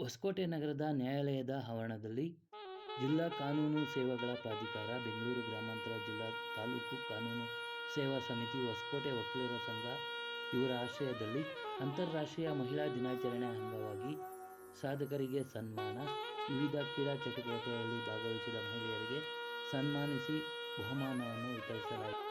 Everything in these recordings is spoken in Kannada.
ಹೊಸಕೋಟೆ ನಗರದ ನ್ಯಾಯಾಲಯದ ಆವರಣದಲ್ಲಿ ಜಿಲ್ಲಾ ಕಾನೂನು ಸೇವೆಗಳ ಪ್ರಾಧಿಕಾರ ಬೆಂಗಳೂರು ಗ್ರಾಮಾಂತರ ಜಿಲ್ಲಾ ತಾಲೂಕು ಕಾನೂನು ಸೇವಾ ಸಮಿತಿ ಹೊಸಕೋಟೆ ವಕೀಲರ ಸಂಘ ಇವರ ಆಶ್ರಯದಲ್ಲಿ ಅಂತಾರಾಷ್ಟ್ರೀಯ ಮಹಿಳಾ ದಿನಾಚರಣೆ ಅಂಗವಾಗಿ ಸಾಧಕರಿಗೆ ಸನ್ಮಾನ, ವಿವಿಧ ಕ್ರೀಡಾ ಚಟುವಟಿಕೆಗಳಲ್ಲಿ ಭಾಗವಹಿಸಿದ ಮಹಿಳೆಯರಿಗೆ ಸನ್ಮಾನಿಸಿ ಬಹುಮಾನವನ್ನು ವಿತರಿಸಲಾಯಿತು.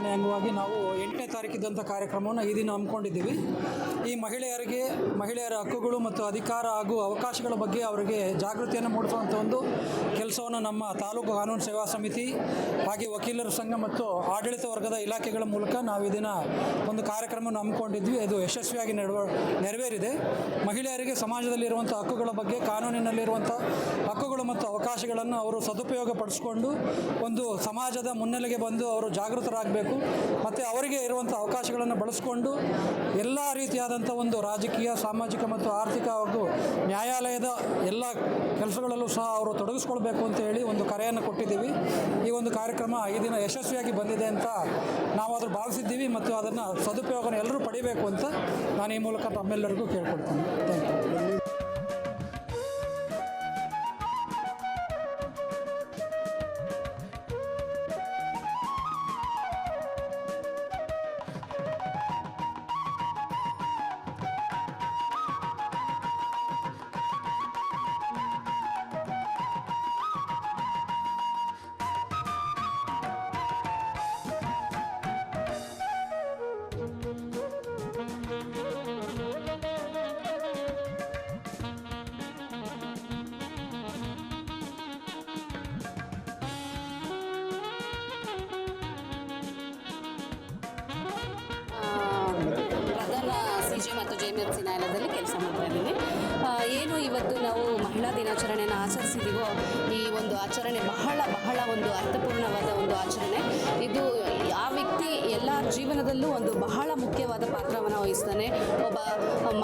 ಆಚರಣೆ ಅಂಗವಾಗಿ ನಾವು ಎಂಟನೇ ತಾರೀಕಿದ್ದಂಥ ಕಾರ್ಯಕ್ರಮವನ್ನು ಈ ದಿನ ಹಮ್ಮಿಕೊಂಡಿದ್ದೀವಿ. ಈ ಮಹಿಳೆಯರಿಗೆ, ಮಹಿಳೆಯರ ಹಕ್ಕುಗಳು ಮತ್ತು ಅಧಿಕಾರ ಹಾಗೂ ಅವಕಾಶಗಳ ಬಗ್ಗೆ ಅವರಿಗೆ ಜಾಗೃತಿಯನ್ನು ಮೂಡಿಸುವಂಥ ಒಂದು ಕೆಲಸವನ್ನು ನಮ್ಮ ತಾಲೂಕು ಕಾನೂನು ಸೇವಾ ಸಮಿತಿ ಹಾಗೆ ವಕೀಲರ ಸಂಘ ಮತ್ತು ಆಡಳಿತ ವರ್ಗದ ಇಲಾಖೆಗಳ ಮೂಲಕ ನಾವು ಈ ದಿನ ಒಂದು ಕಾರ್ಯಕ್ರಮವನ್ನು ಹಮ್ಮಿಕೊಂಡಿದ್ವಿ. ಅದು ಯಶಸ್ವಿಯಾಗಿ ನೆರವ, ನೆರವೇರಿದೆ. ಮಹಿಳೆಯರಿಗೆ ಸಮಾಜದಲ್ಲಿರುವಂಥ ಹಕ್ಕುಗಳ ಬಗ್ಗೆ, ಕಾನೂನಿನಲ್ಲಿರುವಂಥ ಹಕ್ಕುಗಳು ಮತ್ತು ಅವಕಾಶಗಳನ್ನು ಅವರು ಸದುಪಯೋಗ ಪಡಿಸ್ಕೊಂಡು ಒಂದು ಸಮಾಜದ ಮುನ್ನೆಲೆಗೆ ಬಂದು ಅವರು ಜಾಗೃತರಾಗಬೇಕು ಮತ್ತು ಅವರಿಗೆ ಇರುವಂಥ ಅವಕಾಶಗಳನ್ನು ಬಳಸಿಕೊಂಡು ಎಲ್ಲ ರೀತಿಯಾದಂಥ ಒಂದು ರಾಜಕೀಯ, ಸಾಮಾಜಿಕ ಮತ್ತು ಆರ್ಥಿಕ ಹಾಗೂ ನ್ಯಾಯಾಲಯದ ಎಲ್ಲ ಕೆಲಸಗಳಲ್ಲೂ ಸಹ ಅವರು ತೊಡಗಿಸ್ಕೊಳ್ಬೇಕು ಅಂತ ಹೇಳಿ ಒಂದು ಕರೆಯನ್ನು ಕೊಟ್ಟಿದ್ದೀವಿ. ಈ ಒಂದು ಕಾರ್ಯಕ್ರಮ ಈ ದಿನ ಯಶಸ್ವಿಯಾಗಿ ಬಂದಿದೆ ಅಂತ ನಾವು ಅದ್ರ ಭಾವಿಸಿದ್ದೀವಿ ಮತ್ತು ಅದನ್ನು ಸದುಪಯೋಗನ ಎಲ್ಲರೂ ಪಡಿಬೇಕು ಅಂತ ನಾನು ಈ ಮೂಲಕ ತಮ್ಮೆಲ್ಲರಿಗೂ ಕೇಳ್ಕೊಡ್ತೀನಿ ಥ್ಯಾಂಕ್ ಯು ಎಂ ಕೆಲಸ ಮಾಡ್ತಾ ಇದ್ದೀನಿ. ಏನು ಇವತ್ತು ನಾವು ಮಹಿಳಾ ದಿನಾಚರಣೆಯನ್ನು ಆಚರಿಸಿದ್ದೀವೋ ಈ ಒಂದು ಆಚರಣೆ ಬಹಳ ಬಹಳ ಒಂದು ಅರ್ಥಪೂರ್ಣವಾದ ಒಂದು ಆಚರಣೆ. ಇದು ಆ ವ್ಯಕ್ತಿ ಎಲ್ಲ ಜೀವನದಲ್ಲೂ ಒಂದು ಬಹಳ ಮುಖ್ಯವಾದ ಪಾತ್ರವನ್ನು ವಹಿಸ್ತಾನೆ. ಒಬ್ಬ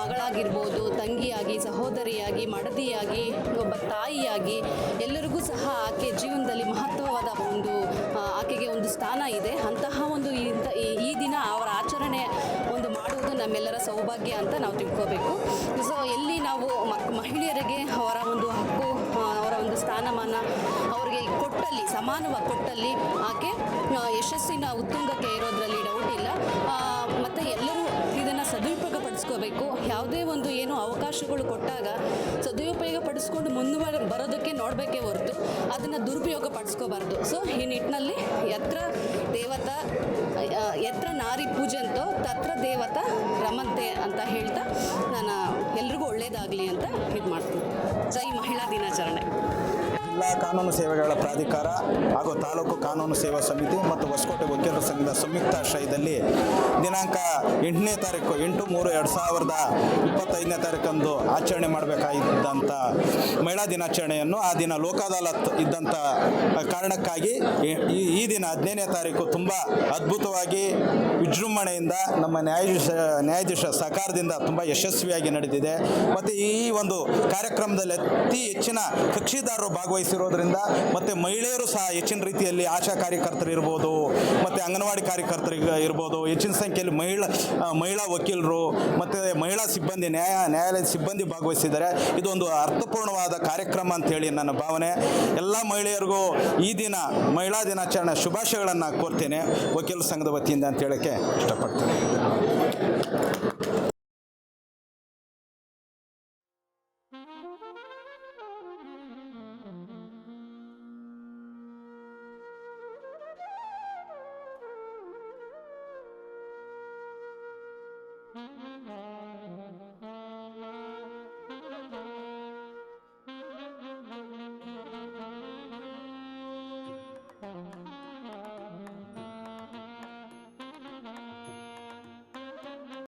ಮಗಳಾಗಿರ್ಬೋದು, ತಂಗಿಯಾಗಿ, ಸಹೋದರಿಯಾಗಿ, ಮಡದಿಯಾಗಿ, ಒಬ್ಬ ತಾಯಿಯಾಗಿ, ಎಲ್ಲರಿಗೂ ಸಹ ಆಕೆ ಜೀವನದಲ್ಲಿ ಮಹತ್ವವಾದ ಒಂದು ಆಕೆಗೆ ಒಂದು ಸ್ಥಾನ ಇದೆ. ಅಂತಹ ಒಂದು ನಮ್ಮೆಲ್ಲರ ಸೌಭಾಗ್ಯ ಅಂತ ನಾವು ತಿಳ್ಕೋಬೇಕು. ಸೊ ಎಲ್ಲಿ ನಾವು ಮಹಿಳೆಯರಿಗೆ ಅವರ ಒಂದು ಹಕ್ಕು ಅವರ ಒಂದು ಸ್ಥಾನಮಾನ, ಅವರಿಗೆ ಕೊಟ್ಟಲ್ಲಿ ಸಮಾನವಾಗಿ ಕೊಟ್ಟಲ್ಲಿ ಆಕೆ ಯಶಸ್ಸಿನ ಉತ್ತುಂಗಕ್ಕೆ ಇರೋದ್ರಲ್ಲಿ ಡೌಟ್ ಇಲ್ಲ. ಮತ್ತು ಎಲ್ಲರೂ ಇದನ್ನು ಸದುಪಯೋಗ ಪಡಿಸ್ಕೋಬೇಕು ಯಾವುದೇ ಒಂದು ಏನು ಅವಕಾಶಗಳು ಕೊಟ್ಟಾಗ ಸದುಪಯೋಗ ಪಡಿಸ್ಕೊಂಡು ಮುಂದೆ ಬರೋದಕ್ಕೆ ನೋಡಬೇಕೇ ಹೊರತು ಅದನ್ನು ದುರುಪಯೋಗ ಪಡಿಸ್ಕೋಬಾರ್ದು ಸೊ ಈ ನಿಟ್ಟಿನಲ್ಲಿ ಯತ್ರ ದೇವತಾ ಯತ್ರ ನಾರಿ ಪೂಜೆಂತೋ ತತ್ರ ದೇವತಾ ರಮಂತೆ ಅಂತ ಹೇಳ್ತಾ ನಾನು ಎಲ್ರಿಗೂ ಒಳ್ಳೇದಾಗಲಿ ಅಂತ ಇದು ಮಾಡ್ತೀನಿ. ಜೈ ಮಹಿಳಾ ದಿನಾಚರಣೆ. ಜಿಲ್ಲಾ ಕಾನೂನು ಸೇವೆಗಳ ಪ್ರಾಧಿಕಾರ ಹಾಗೂ ತಾಲೂಕು ಕಾನೂನು ಸೇವಾ ಸಮಿತಿ ಮತ್ತು ಹೊಸಕೋಟೆ ವಕೀಲರ ಸಂಘದ ಸಂಯುಕ್ತಾಶ್ರಯದಲ್ಲಿ ದಿನಾಂಕ ಎಂಟನೇ ತಾರೀಕು ಎಂಟು ಮೂರು ಎರಡು ಸಾವಿರದ ಇಪ್ಪತ್ತೈದನೇ ತಾರೀಕಂದು ಆಚರಣೆ ಮಾಡಬೇಕಾಗಿದ್ದಂಥ ಮಹಿಳಾ ದಿನಾಚರಣೆಯನ್ನು ಆ ದಿನ ಲೋಕ ಅದಾಲತ್ ಇದ್ದಂಥ ಕಾರಣಕ್ಕಾಗಿ ಈ ದಿನ ಹದಿನೈದನೇ ತಾರೀಕು ತುಂಬ ಅದ್ಭುತವಾಗಿ ವಿಜೃಂಭಣೆಯಿಂದ ನಮ್ಮ ನ್ಯಾಯಾಧೀಶ ನ್ಯಾಯಾಧೀಶ ಸಹಕಾರದಿಂದ ತುಂಬ ಯಶಸ್ವಿಯಾಗಿ ನಡೆದಿದೆ. ಮತ್ತು ಈ ಒಂದು ಕಾರ್ಯಕ್ರಮದಲ್ಲಿ ಅತಿ ಹೆಚ್ಚಿನ ಕಕ್ಷಿದಾರರು ಭಾಗವಹಿಸಿರೋದ್ರಿಂದ ಮತ್ತು ಮಹಿಳೆಯರು ಸಹ ಹೆಚ್ಚಿನ ರೀತಿಯಲ್ಲಿ ಆಶಾ ಕಾರ್ಯಕರ್ತರು ಇರ್ಬೋದು, ಮತ್ತು ಅಂಗನವಾಡಿ ಕಾರ್ಯಕರ್ತರಿಗೆ ಇರ್ಬೋದು, ಹೆಚ್ಚಿನ ಸಂಖ್ಯೆಯಲ್ಲಿ ಮಹಿಳಾ ಮಹಿಳಾ ವಕೀಲರು, ಮತ್ತು ಮಹಿಳಾ ಸಿಬ್ಬಂದಿ, ನ್ಯಾಯ, ನ್ಯಾಯಾಲಯದ ಸಿಬ್ಬಂದಿ ಭಾಗವಹಿಸಿದ್ದಾರೆ. ಇದೊಂದು ಅರ್ಥಪೂರ್ಣವಾದ ಕಾರ್ಯಕ್ರಮ ಅಂತೇಳಿ ನನ್ನ ಭಾವನೆ. ಎಲ್ಲ ಮಹಿಳೆಯರಿಗೂ ಈ ದಿನ ಮಹಿಳಾ ದಿನಾಚರಣೆ ಶುಭಾಶಯಗಳನ್ನು ಕೋರ್ತೇನೆ ವಕೀಲ ಸಂಘದ ವತಿಯಿಂದ ಅಂತ ಹೇಳೋಕ್ಕೆ ಇಷ್ಟಪಡ್ತೇನೆ